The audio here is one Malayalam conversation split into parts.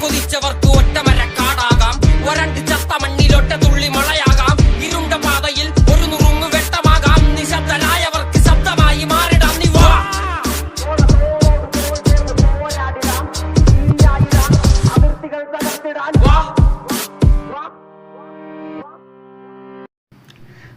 കൊതിച്ചവർക്ക് ഒറ്റമര കാടാകാം ഒരണ്ട് ചത്ത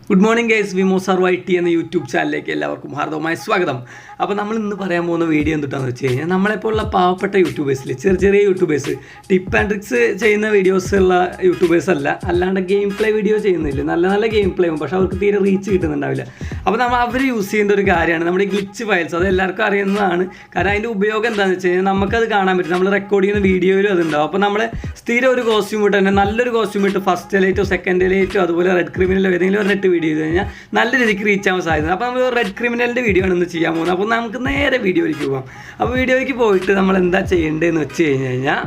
ഗുഡ് മോർണിംഗ് ഗൈസ് വിമോസാർ വൈ ടി എന്ന യൂട്യൂബ് ചാനലിലേക്ക് എല്ലാവർക്കും ഹാർദവമായ സ്വാഗതം. അപ്പോൾ നമ്മൾ ഇന്ന് പറയാൻ പോകുന്ന വീഡിയോ എന്തുട്ടാന്ന് വെച്ച് കഴിഞ്ഞാൽ നമ്മളെപ്പോലുള്ള പാവപ്പെട്ട യൂട്യൂബേഴ്സിൽ ചെറിയ ചെറിയ യൂട്യൂബേഴ്സ് ടിപ്പ് ആൻഡ് ട്രിക്സ് ചെയ്യുന്ന വീഡിയോസ് ഉള്ള യൂട്യൂബേഴ്സ് അല്ല. അല്ലാണ്ട് ഗെയിം പ്ലേ വീഡിയോ ചെയ്യുന്നില്ല. നല്ല നല്ല ഗെയിം പ്ലേ ആവും പക്ഷേ അവർക്ക് തീരെ റീച്ച് കിട്ടുന്നുണ്ടാവില്ല. അപ്പോൾ നമ്മൾ അവർ യൂസ് ചെയ്യേണ്ട ഒരു കാര്യമാണ്. നമ്മുടെ ഗ്ലിച്ച് ഫയൽസ് അത് എല്ലാവർക്കും അറിയുന്നതാണ്. കാരണം അതിന്റെ ഉപയോഗം എന്താണെന്ന് വെച്ച് കഴിഞ്ഞാൽ നമുക്കത് കാണാൻ പറ്റും. നമ്മൾ റെക്കോർഡ് ചെയ്യുന്ന വീഡിയോയിലും അതുണ്ടാവും. അപ്പോൾ നമ്മൾ സ്ഥിരം ഒരു കോസ്റ്റ്യൂം ഇട്ട് തന്നെ നല്ലൊരു കോസ്റ്റ്യൂം ഇട്ട് ഫസ്റ്റ് ലൈറ്റോ സെക്കൻഡ് ലൈറ്റോ അതുപോലെ റെഡ് ക്രിമിനലോ ഏതെങ്കിലും ഒരു നെറ്റ് വീഡിയോ ചെയ്ത് കഴിഞ്ഞാൽ നല്ല രീതിക്ക് റീച്ച് ആവാൻ സാധ്യത അപ്പോൾ നമ്മൾ റെഡ് ക്രിമിനലിന്റെ വീഡിയോ ആണ് ഇന്ന് ചെയ്യാൻ പോകുന്നത്. അപ്പോൾ നമുക്ക് നേരെ വീഡിയോയിലേക്ക് പോകാം അപ്പോൾ വീഡിയോയ്ക്ക് പോയിട്ട് നമ്മൾ എന്താ ചെയ്യേണ്ടതെന്ന് വെച്ച് കഴിഞ്ഞ് കഴിഞ്ഞാൽ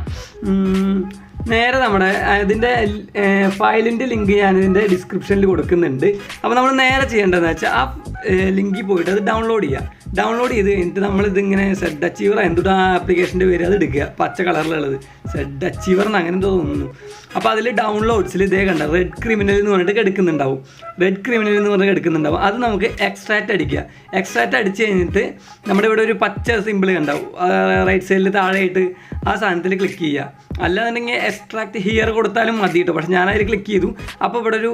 നേരെ നമ്മുടെ അതിന്റെ ഫയലിന്റെ ലിങ്ക് ഞാനിതിന്റെ ഡിസ്ക്രിപ്ഷനിൽ കൊടുക്കുന്നുണ്ട്. അപ്പോൾ നമ്മൾ നേരെ ചെയ്യേണ്ടതെന്ന് വെച്ചാൽ ആ ലിങ്കിൽ പോയിട്ട് അത് ഡൗൺലോഡ് ചെയ്യുക ഡൗൺലോഡ് ചെയ്ത് കഴിഞ്ഞിട്ട് നമ്മളിതിങ്ങനെ സെഡ് അച്ചീവർ എന്തുട്ട് ആ ആപ്ലിക്കേഷന്റെ പേര് അത് എടുക്കുക പച്ച കളറിലുള്ളത് സെഡ് അച്ചീവർ എന്ന് അങ്ങനെ തോന്നുന്നു. അപ്പോൾ അതിൽ ഡൗൺലോഡ്സിൽ ഇതേ കണ്ട? റെഡ് ക്രിമിനൽ എന്ന് പറഞ്ഞിട്ട് എടുക്കുന്നുണ്ടാവും റെഡ് ക്രിമിനൽ എന്ന് പറഞ്ഞിട്ട് എടുക്കുന്നുണ്ടാവും അത് നമുക്ക് എക്സ്ട്രാക്റ്റ് അടിക്കുക. എക്സ്ട്രാക്റ്റ് അടിച്ച് കഴിഞ്ഞിട്ട് നമ്മുടെ ഇവിടെ ഒരു പച്ച സിമ്പിൾ കണ്ടാവും റൈറ്റ് സൈഡിൽ താഴെയായിട്ട് ആ സാധനത്തിൽ ക്ലിക്ക് ചെയ്യുക. അല്ലാന്നുണ്ടെങ്കിൽ എക്സ്ട്രാക്ട് ഹിയർ കൊടുത്താലും മതി കേട്ടോ പക്ഷെ ഞാനതിൽ ക്ലിക്ക് ചെയ്തു. അപ്പോൾ ഇവിടെ ഒരു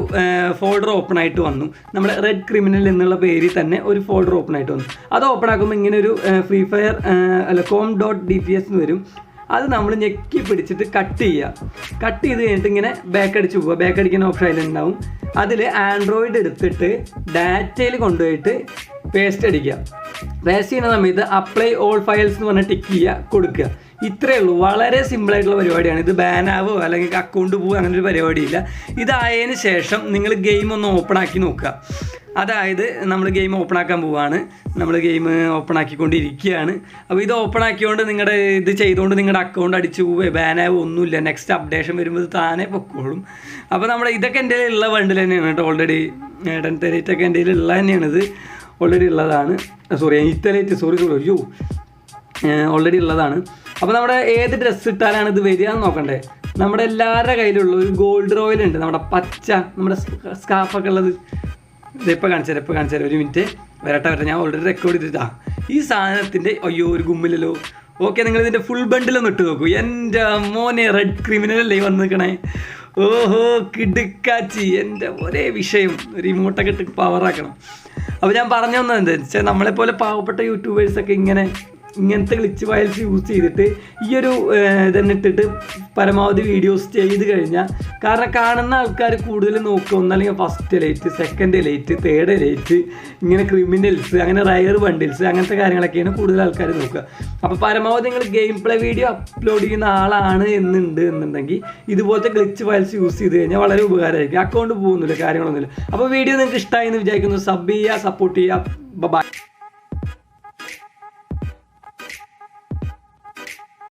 ഫോൾഡർ ഓപ്പൺ ആയിട്ട് വന്നു. നമ്മുടെ റെഡ് ക്രിമിനൽ എന്നുള്ള പേരിൽ തന്നെ ഒരു ഫോൾഡർ ഓപ്പൺ ആയിട്ട് വന്നു. അത് ഓപ്പൺ ആക്കുമ്പോൾ ഇങ്ങനെ ഒരു ഫ്രീ ഫയർ അല്ല com dot D P S എന്ന് വരും. അത് നമ്മൾ ഞെക്കി പിടിച്ചിട്ട് കട്ട് ചെയ്യുക കട്ട് ചെയ്ത് കഴിഞ്ഞിട്ട് ഇങ്ങനെ ബാക്ക് അടിച്ച് പോവുക. ബാക്ക് അടിക്കുന്ന ഓപ്ഷൻ അതിലുണ്ടാവും. അതിൽ ആൻഡ്രോയിഡ് എടുത്തിട്ട് ഡാറ്റയിൽ കൊണ്ടുപോയിട്ട് പേസ്റ്റ് അടിക്കുക. പേസ്റ്റ് ചെയ്യുന്ന സമയത്ത് അപ്ലൈ ഓൾ ഫയൽസ് എന്ന് പറഞ്ഞാൽ ടിക്ക് ചെയ്യുക കൊടുക്കുക. ഇത്രയേ ഉള്ളൂ. വളരെ സിമ്പിളായിട്ടുള്ള പരിപാടിയാണ്. ഇത് ബാനാവോ അല്ലെങ്കിൽ അക്കൗണ്ട് പോവുക അങ്ങനെ ഒരു പരിപാടിയില്ല. ഇതായതിന് ശേഷം നിങ്ങൾ ഗെയിം ഒന്ന് ഓപ്പൺ ആക്കി നോക്കുക. അതായത് നമ്മൾ ഗെയിം ഓപ്പൺ ആക്കാൻ പോവുകയാണ് നമ്മൾ ഗെയിം ഓപ്പൺ ആക്കിക്കൊണ്ടിരിക്കുകയാണ്. അപ്പോൾ ഇത് ഓപ്പൺ ആക്കിയോണ്ട് നിങ്ങളുടെ ഇത് ചെയ്തുകൊണ്ട് നിങ്ങളുടെ അക്കൗണ്ട് അടിച്ചു പോവുക ബാനാവ് ഒന്നുമില്ല. നെക്സ്റ്റ് അപ്ഡേഷൻ വരുമ്പോൾ താനേ പൊക്കോളും. അപ്പോൾ നമ്മൾ ഇതൊക്കെ എന്റെ ഉള്ള വണ്ടിൽ തന്നെയാണ് കേട്ടോ. ഓൾറെഡി ഏടൻ തെരേറ്റൊക്കെ എന്റെ ഉള്ള തന്നെയാണിത്. ഓൾറെഡി ഉള്ളതാണ്. സോറി ഇറ്റലേറ്റ് സോറി സോറി അയ്യോ ഓൾറെഡി ഉള്ളതാണ്. അപ്പോൾ നമ്മുടെ ഏത് ഡ്രസ്സ് ഇട്ടാലാണ് ഇത് വരിക എന്ന് നോക്കണ്ടേ? നമ്മുടെ എല്ലാവരുടെ കയ്യിലുള്ള ഒരു ഗോൾഡ് റോയൽ ഉണ്ട്. നമ്മുടെ പച്ച നമ്മുടെ സ്കാഫൊക്കെ ഉള്ളത്. ഇതിപ്പോൾ കാണിച്ചു തരാം ഇപ്പോൾ കാണിച്ചു തരാം. ഒരു മിനിറ്റ് വരട്ടെ വരട്ടെ. ഞാൻ ഓൾറെഡി റെക്കോർഡ് ചെയ്തിട്ടാ. ഈ സാധനത്തിന്റെ അയ്യോ ഒരു ഗുമ്മിലല്ലോ ഓക്കെ നിങ്ങൾ ഇതിന്റെ ഫുൾ ബണ്ടിലൊന്ന് ഇട്ട് നോക്കൂ. എന്റെ മോനെ റെഡ് ക്രിമിനലല്ലേ വന്ന് നിൽക്കണേ ഓഹോ കിടുക്കാച്ചി. എന്റെ ഒരേ വിഷയം. റിമോട്ടൊക്കെ ഇട്ട് പവറാക്കണം അപ്പോൾ ഞാൻ പറഞ്ഞു വന്നത് എന്താ വെച്ചാൽ നമ്മളെപ്പോലെ പാവപ്പെട്ട യൂട്യൂബേഴ്സൊക്കെ ഇങ്ങനെ ഇങ്ങനത്തെ ഗ്ലിച്ച് ഫയൽസ് യൂസ് ചെയ്തിട്ട് ഈ ഒരു ഇതന്നെ ഇട്ടിട്ട് പരമാവധി വീഡിയോസ് ചെയ്ത് കഴിഞ്ഞാൽ കാരണം കാണുന്ന ആൾക്കാർ കൂടുതൽ നോക്കുക ഒന്നല്ലെങ്കിൽ first light second light third light ഇങ്ങനെ ക്രിമിനൽസ് അങ്ങനെ റയർ ബണ്ടിൽസ് അങ്ങനത്തെ കാര്യങ്ങളൊക്കെയാണ് കൂടുതൽ ആൾക്കാർ നോക്കുക. അപ്പോൾ പരമാവധി നിങ്ങൾ ഗെയിം പ്ലേ വീഡിയോ അപ്ലോഡ് ചെയ്യുന്ന ആളാണ് എന്നുണ്ട് എന്നുണ്ടെങ്കിൽ ഇതുപോലത്തെ ഗ്ലിച്ച് ഫയൽസ് യൂസ് ചെയ്ത് കഴിഞ്ഞാൽ വളരെ ഉപകാരമായിരിക്കും. അക്കൗണ്ട് പോകുന്നില്ല കാര്യങ്ങളൊന്നുമില്ല. അപ്പോൾ വീഡിയോ നിങ്ങൾക്ക് ഇഷ്ടമായി എന്ന് വിചാരിക്കുന്നു. സബ് ചെയ്യുക സപ്പോർട്ട് ചെയ്യുക. ബൈ